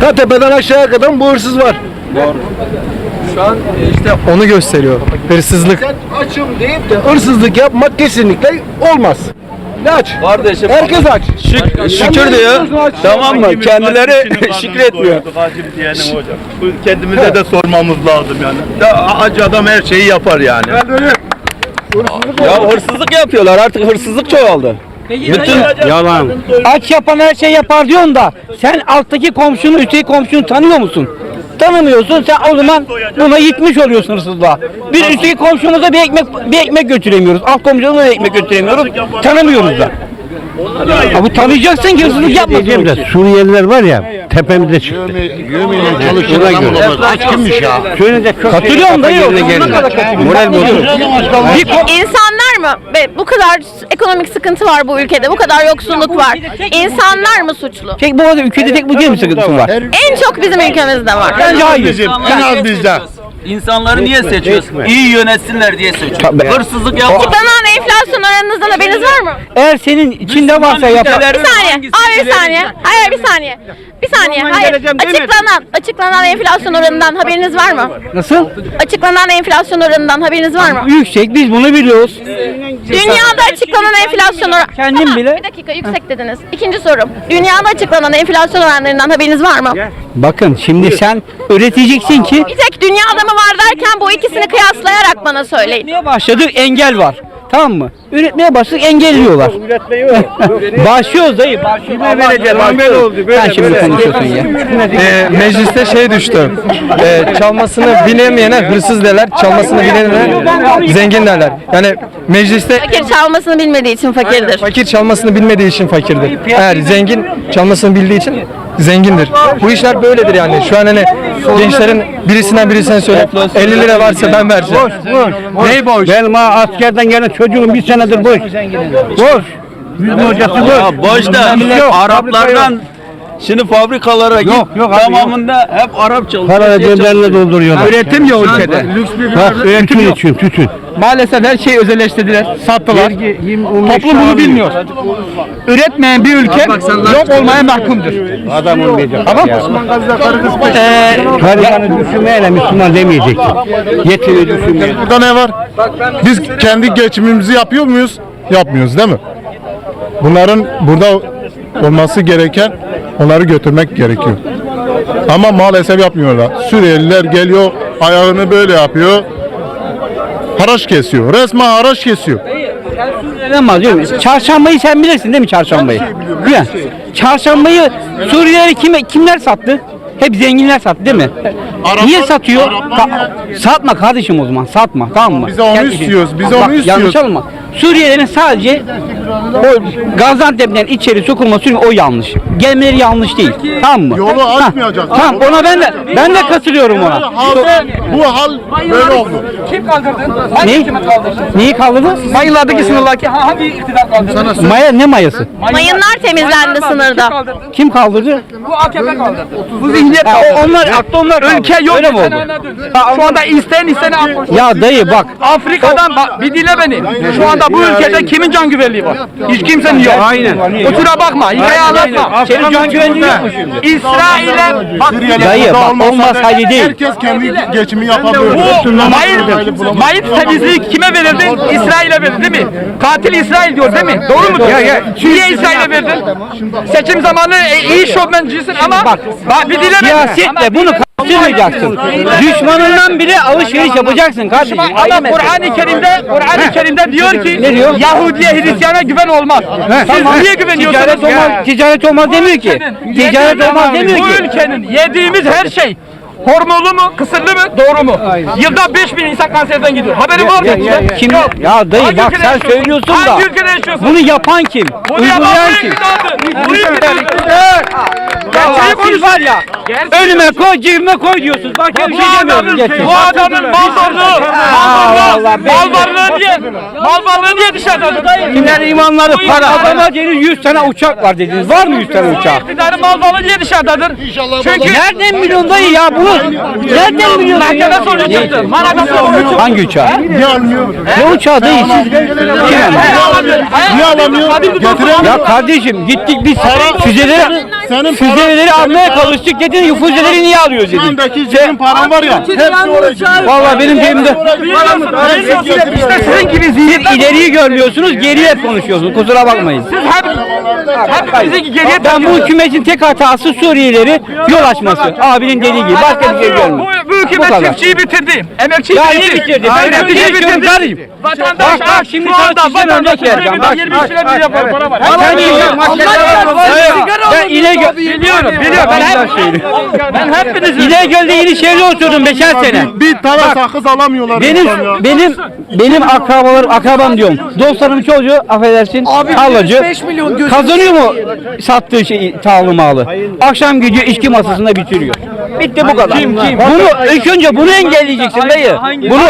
Ta tepeden aşağıya kadar bu hırsız var. Şu an e, işte onu gösteriyor. Hırsızlık. Sen açım deyip de hırsızlık yapmak kesinlikle olmaz. Ne aç? Kardeşim Herkes aç. şük- şükür diyor. Tamam mı? Kendileri şükretmiyor. Kendimize de sormamız lazım yani. Ya, acı adam her şeyi yapar yani. Ya hırsızlık yapıyorlar. Artık hırsızlık çoğaldı. Bütün Yalan. Aç yapan her şey yapar diyorsun da sen alttaki komşunu, üstteki komşunu tanıyor musun? Tanımıyorsun. Sen o zaman buna yıkmış oluyorsun hırsızlığa. Biz üstteki komşumuza bir ekmek bir ekmek götüremiyoruz. Alt komşumuza bir ekmek götüremiyoruz. Tanımıyoruz da. Abi tanıyacaksın ki hırsızlık yapmasın. de Suriyeliler var ya tepemizde çıktı. Ona göre. Aç kimmiş ya? Şöyle de çok Katılıyorum kadar katılıyorum. Moral bozuldu. İnsanlar mı? Ve bu kadar ekonomik sıkıntı var bu ülkede. Bu kadar yoksulluk var. İnsanlar mı suçlu? Tek bu arada ülkede tek bu mi sıkıntısı var? En çok bizim ülkemizde var. Bence hayır. En az bizde. İnsanları niye seçiyorsun? İyi yönetsinler diye seçiyorsun. Hırsızlık yapma. Açıklanan enflasyon oranınızdan haberiniz var mı? Eğer senin içinde varsa yapar. Bir saniye. Abi bir saniye. Hayır bir saniye. Bir saniye. Hayır. Açıklanan, açıklanan enflasyon oranından haberiniz var mı? Nasıl? Açıklanan enflasyon oranından haberiniz var mı? Yüksek biz bunu biliyoruz. Dünyada açıklanan enflasyon oranı... Kendim Tamam, bile- Bir dakika yüksek dediniz. İkinci sorum. Dünyada açıklanan enflasyon oranlarından haberiniz var mı? Bakın şimdi sen öğreteceksin ki Bir tek dünyada mı var derken bu ikisini kıyaslayarak bana söyleyin. üretmeye başladık engel var. Tamam mı? Üretmeye başladık engelliyorlar. Başlıyoruz dayı. Başlıyoruz. Başlıyoruz. Sen şimdi konuşuyorsun ya. e, mecliste şey düştü. E, çalmasını bilemeyene hırsız derler, çalmasını bilene zengin derler. Yani mecliste Fakir çalmasını bilmediği için fakirdir. fakir çalmasını bilmediği için fakirdir. Eğer zengin çalmasını bildiği için zengindir. Bu işler böyledir yani. Şu an hani gençlerin birisinden birisine söyle 50 lira varsa ben vereceğim. Ney boş? Benim ha askerden gelen çocuğum bir senedir boş. Boş. Yüzme hocası boş. Ya boş da Yok, Araplardan şimdi fabrikalara git Yok, yok abi, tamamında hep Arap çalışıyor. Para ceplerine çalışıyor. dolduruyorlar. Üretim yok ülkede. Bak tütün için tütün. Maalesef her şeyi özelleştirdiler, sattılar. Toplum bunu bilmiyor. Üretmeyen bir ülke yok olmaya mahkumdur. Adam olmayacak. Tamam? Garibanı düşünmeyle Müslüman demeyeceksin. Yetimi düşünmeyle. Burada ne var? Biz kendi geçimimizi yapıyor muyuz? Yapmıyoruz değil mi? Bunların burada olması gereken onları götürmek gerekiyor. Ama maalesef yapmıyorlar. Suriyeliler geliyor, ayağını böyle yapıyor. Haraç kesiyor. Resmen haraç kesiyor. Neden bahsediyorum? Çarşambayı sen bilirsin değil mi çarşambayı? Güven. Çarşambayı Suriyelilere kime, kimler sattı? Hep zenginler sattı değil mi? Niye satıyor? Sa- satma kardeşim o zaman satma tamam mı? Biz de onu Gel- istiyoruz, biz de Bak, onu Yanlış istiyoruz. alma. Suriyelilerin sadece o Gaziantep'ten içeri sokulması o yanlış. Gelmeleri yanlış değil. Tamam mı? Yolu açmayacak. Tamam ona ben de ben de katılıyorum ona. Hal, bu hal böyle oldu. Ne? Neyi kaldırdı? Mayınlardaki sınırlar hangi iktidar kaldırdı? Maya ne mayası? Mayınlar temizlendi sınırda. Kim kaldırdı? Bu AKP kaldırdı. Bu zihniyet Ha, kaldırdı. o- onlar aklı onlar. Ülke yok. Öyle mi oldu? Şu anda isteyen atmış. Ya dayı bak. Afrika'dan bak bir dinle beni. Şu anda bu ülkede kimin can güvenliği var? Hiç kimsenin yok. Aynen. Kusura bakma, hikaye anlatma. Senin can güvenliğin yok mu şimdi? İsrail'e bak Dayı bak Olmasa olmasaydı değil. Herkes kendi geçimi yapabiliyor. bu mayın, mayın temizliği kime verildi? İsrail'e verildi değil mi? Katil İsrail diyor değil mi? Doğru mu? Niye İsrail'e verdin? Seçim zamanı e, iyi şovmencisin ama bak, bir beni. Siyasetle bunu karıştırmayacaksın. Düşmanından bile alışveriş yapacaksın kardeşim. Ama Kur'an-ı Kerim'de Kur'an-ı Kerim'de diyor ki Ne diyor? Yahudiye Hristiyan'a güven olmaz. Siz niye güveniyorsunuz? Ticaret olmaz, ticaret olmaz demiyor ki. Ticaret olmaz demiyor Bu ki. ülkenin yediğimiz her şey Hormonlu mu, kısırlı mı, doğru mu? Yılda 5000 insan kanserden gidiyor. Haberin var mı? Kim? Yok. Ya dayı Hangi bak sen yaşıyorsun? söylüyorsun da. Hangi ülkede yaşıyorsun? Bunu yapan kim? Bunu yapan Uygulayan bu kim? iktidardır. Bu iktidar. Ya Gerçeği siz var ya. Gerçeği Önüme koy, cebime koy diyorsunuz. Bak bir şey demiyorum. Geçin. Bu adamın mal varlığı, mal varlığı, mal varlığı diye, mal varlığı diye dışarıdadır. Kimler imanları Bu para. Adama dediniz 100 tane uçak var dediniz. Var mı 100 tane Bu uçak? iktidarın mal varlığı diye dışarıdadır. Çünkü Nereden milyon dayı ya bunu? Nereden milyon? mahkeme sonucu çıktı. Mahkeme sonucu çıktı. Hangi uçağı? Niye almıyor? Ne uçağı dayı siz? Kim? Niye alamıyor? Getiren Ya kardeşim gittik biz füzelere Senin füzeleri almaya çalıştık dedin, füzeleri niye alıyoruz dedin. Sendeki cebin paran var ya. Hepsi oraya gidiyor. Vallahi benim cebimde. İşte sizin gibi zihniyetler ileriyi görmüyorsunuz, geriye konuşuyorsunuz. Kusura bakmayın. siz hep hep bizi geriye Ben bu hükümetin tek hatası Suriyelileri yol açması. Abinin dediği gibi. Başka bir şey görmüyorum. Hükümet çiftçiyi bitirdi. Emekçiyi bitirdi. bitirdi? Ben yaşıyorum bitirdi. Vatandaş Bak, şimdi şu anda örnek vereceğim. Bak, 20 bak, lira bir yapar para var. Ben. Ben İnegöl Biliyorum, biliyorum. Ben hep, ben hepinizi İnegöl'de yeni şehirde oturdum beşer sene. Bir tane sakız alamıyorlar. Benim benim benim akrabalarım akrabam diyorum. Dostlarım çocuğu affedersin tarlacı. Kazanıyor mu sattığı şey tahılı malı? Akşam gidiyor içki masasında bitiriyor. Bitti bu kadar. Bunu ilk önce bunu engelleyeceksin dayı. Bunu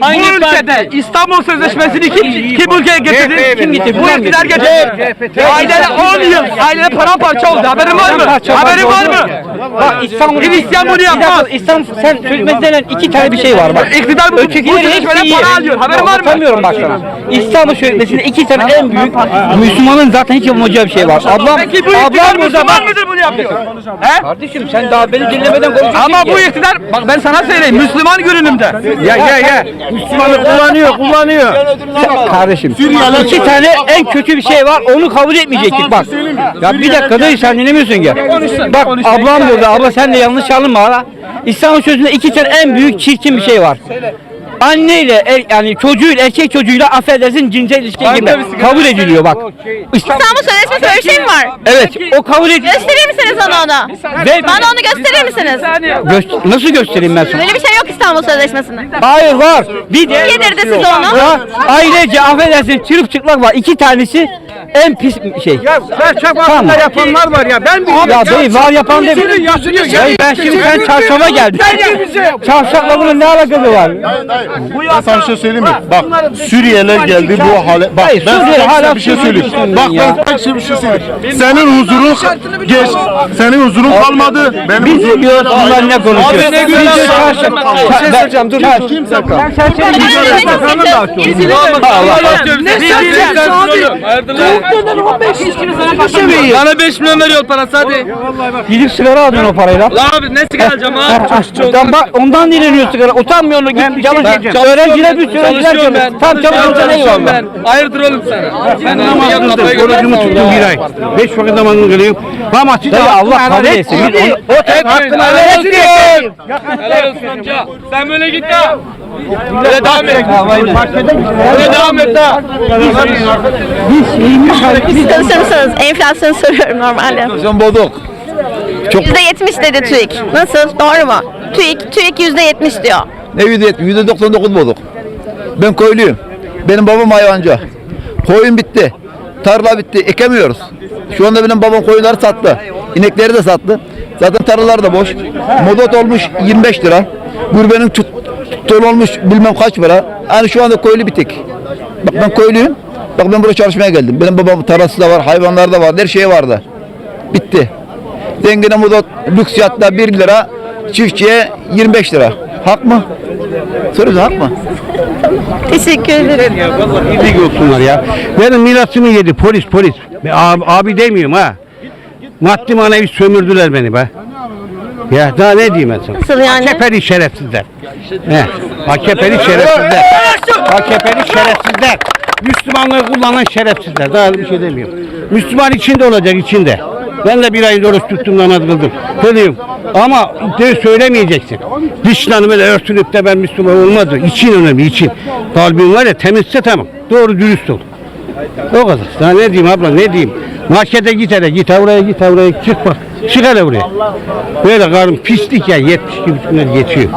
bu ülkede İstanbul Sözleşmesi'ni kim, kim ülkeye getirdi? Kim getirdi? Bu iktidar getirdi. Aileler 10 yıl, aileler paramparça oldu. Haberin var mı? Haberin var mı? Bak İstanbul Hristiyan bunu yapmaz. İstanbul sen sözleşmesi denen iki tane bir şey var bak. İktidar bu- Ötekileri hepsi iyi. para alıyor. Haberin var mı? Anlatamıyorum bak sana. İstanbul Sözleşmesi'nde iki tane en büyük Müslümanın zaten hiç yapamayacağı bir şey var. Ablam, ablam burada Müslüman bak. mıdır bunu yapıyor? He? Kardeşim sen daha beni dinlemeden konuşuyorsun Ama bu iktidar, bak ben sana söyleyeyim, Müslüman görünümde. Ya ya ya. Müslümanı kullanıyor kullanıyor. Kardeşim iki tane en kötü bir şey var onu kabul etmeyecektik bak. Ya bir dakika dayı sen dinlemiyorsun ya. Bak ablam burada abla sen de yanlış ha. İstanbul sözünde iki tane en büyük çirkin bir şey var. Anneyle er, yani çocuğuyla erkek çocuğuyla affedersin cinsel ilişkiye girme. Kabul ediliyor bak. İstanbul, İstanbul Sözleşmesi öyle bir şey mi var? evet o kabul ediliyor. Gösterir misiniz onu? Ve- Bana onu gösterir misiniz? Göster- nasıl göstereyim ben sana? Böyle bir şey yok İstanbul Sözleşmesi'nde. Hayır var. Bir de Kim yedirdi size onu? Ya, ailece affedersin çırp çıplak var. İki tanesi en pis şey. Ya tamam. yapanlar var ya. Ben bir Ya dayı var yapan değil mi? Dayı ben şimdi sen çarşamba geldin. Çarşafla bunun ne alakası var? Ben sana bir şey söyleyeyim mi? Bak Suriyeliler geldi bu hale. Bak Hayır, ben sana hala bir şey söyleyeyim. Bak ya. ben sana bir şey söyleyeyim. Senin huzurun geç. Senin huzurun kalmadı. Benim Biz huzurum biliyoruz bunlar ne konuşuyor. Abi ne Biz güzel çarşaf- Bir şey Ben- söyleyeceğim, dur. Kimse Ben serseri Bana 5 milyon veriyor parası hadi. Gidip sigara alıyorsun o parayla. Abi ne sigara alacağım ha? Ondan bak ondan dileniyor sigara. Utanmıyor musun? Git çalış. Öğrenciler bir öğrenciler Çalışıyorum çalış. ben. Tam çalışıyorsan Çalışıyorum eyvallah. ben. Hayırdır oğlum sana? Ben namazım Orucumu tuttum bir ay. Beş vakit namazını kılıyorum. Ama siz Dayı Allah kabul etsin. Biz O tek hakkını helal olsun. Helal olsun amca. Sen böyle git ya. Böyle devam et. Böyle devam et ha. Siz çalışır mısınız? Enflasyonu soruyorum normalde. Sen bozuk. Yüzde yetmiş dedi TÜİK. Nasıl? Doğru mu? TÜİK, TÜİK yüzde yetmiş diyor. Ne yüzde yetmiş? Yüzde doksan dokuz bozuk. Ben köylüyüm. Benim babam hayvancı. Koyun bitti. Tarla bitti. Ekemiyoruz. Şu anda benim babam koyunları sattı. İnekleri de sattı. Zaten tarlalar da boş. Modot olmuş 25 lira. Gurbenin tut, ton olmuş bilmem kaç para. Yani şu anda köylü bitik. Bak ben köylüyüm. Bak ben buraya çalışmaya geldim. Benim babamın tarlası da var, hayvanlar da var, her şey vardı. Bitti. Dengine modot lüks yatta 1 lira, çiftçiye 25 lira. Hak mı? Soruyorsun hak mı? Teşekkür ederim. İyilik olsunlar ya. Benim mirasımı yedi polis polis. Abi, abi demiyorum ha. Maddi manevi sömürdüler beni be. Ya daha ne diyeyim ben sana? Nasıl yani? AKP'li şerefsizler. He. AKP'li şerefsizler. AKP'li şerefsizler. Müslümanlığı kullanan şerefsizler. Daha bir şey demiyorum. Müslüman içinde olacak içinde. Ben de bir ayında oruç tuttum namaz kıldım. Kılıyorum. Ama de söylemeyeceksin. Dışlanı böyle örtünüp de ben Müslüman olmadı. İçin önemli için. Kalbin var ya temizse tamam. Doğru dürüst ol. O kadar. Daha ne diyeyim abla ne diyeyim. Markete git hele git ha buraya git ha buraya çık bak. Çık hele buraya. Böyle karım pislik ya 70 gibi günler geçiyor.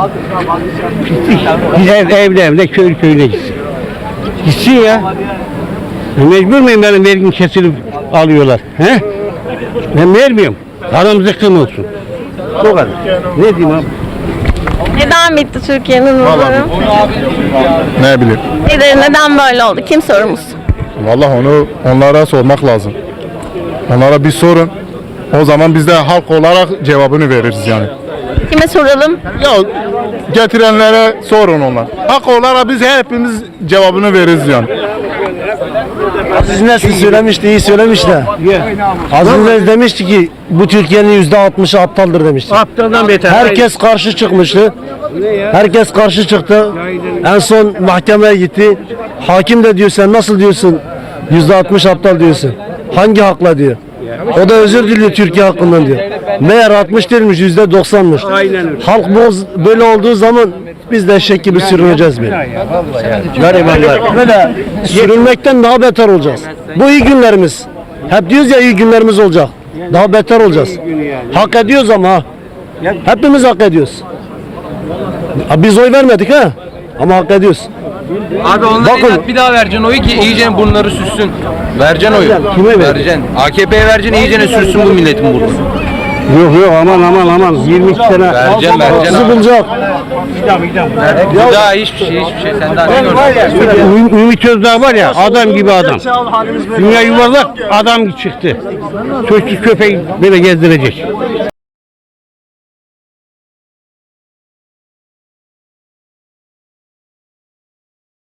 Pislik. Ev, evde evde köy köyüne gitsin. Gitsin ya. Ben mecbur muyum benim vergim kesilip alıyorlar? He? Ben vermiyorum. Aramızda kım olsun. O kadar. Ne diyeyim abi? Neden bitti Türkiye'nin huzuru? Ne bileyim. Nedir, neden böyle oldu? Kim sorumlusu? Vallahi onu onlara sormak lazım. Onlara bir sorun. O zaman biz de halk olarak cevabını veririz yani. Kime soralım? Ya getirenlere sorun onlar. Hak olarak biz hepimiz cevabını veririz yani. Aziz Nesin söylemişti, iyi söylemiş de. Aziz Nesin demişti ki bu Türkiye'nin yüzde altmışı aptaldır demişti. Aptaldan beter. Herkes karşı çıkmıştı. Herkes karşı çıktı. En son mahkemeye gitti. Hakim de diyor sen nasıl diyorsun? Yüzde altmış aptal diyorsun. Hangi hakla diyor. O da özür diliyor Türkiye hakkından diyor. Meğer 60 değilmiş yüzde 90'mış. Halk bu, böyle olduğu zaman biz de eşek gibi sürüneceğiz böyle. Garibanlar. Böyle sürünmekten daha beter olacağız. Bu iyi günlerimiz. Hep diyoruz ya iyi günlerimiz olacak. Daha beter olacağız. Hak ediyoruz ama ha. Hepimiz hak ediyoruz. Ha, Biz oy vermedik ha. Ama hak ediyoruz. Abi onlara Bakın. inat bir daha vereceksin oyu ki iyice bunları süssün. Vereceksin oyu. Kime ver? Vereceksin. AKP'ye vereceksin iyice sürsün bu milletin burnunu. Yok yok aman aman aman 22 sene. Vereceksin vereceksin. Sizi bulacak. Bu daha hiçbir şey hiçbir şey. Sen daha ne? Ü- Ümit Özdağ var ya adam gibi adam. Dünya yuvarlak adam çıktı. Çocuk köpeği böyle gezdirecek.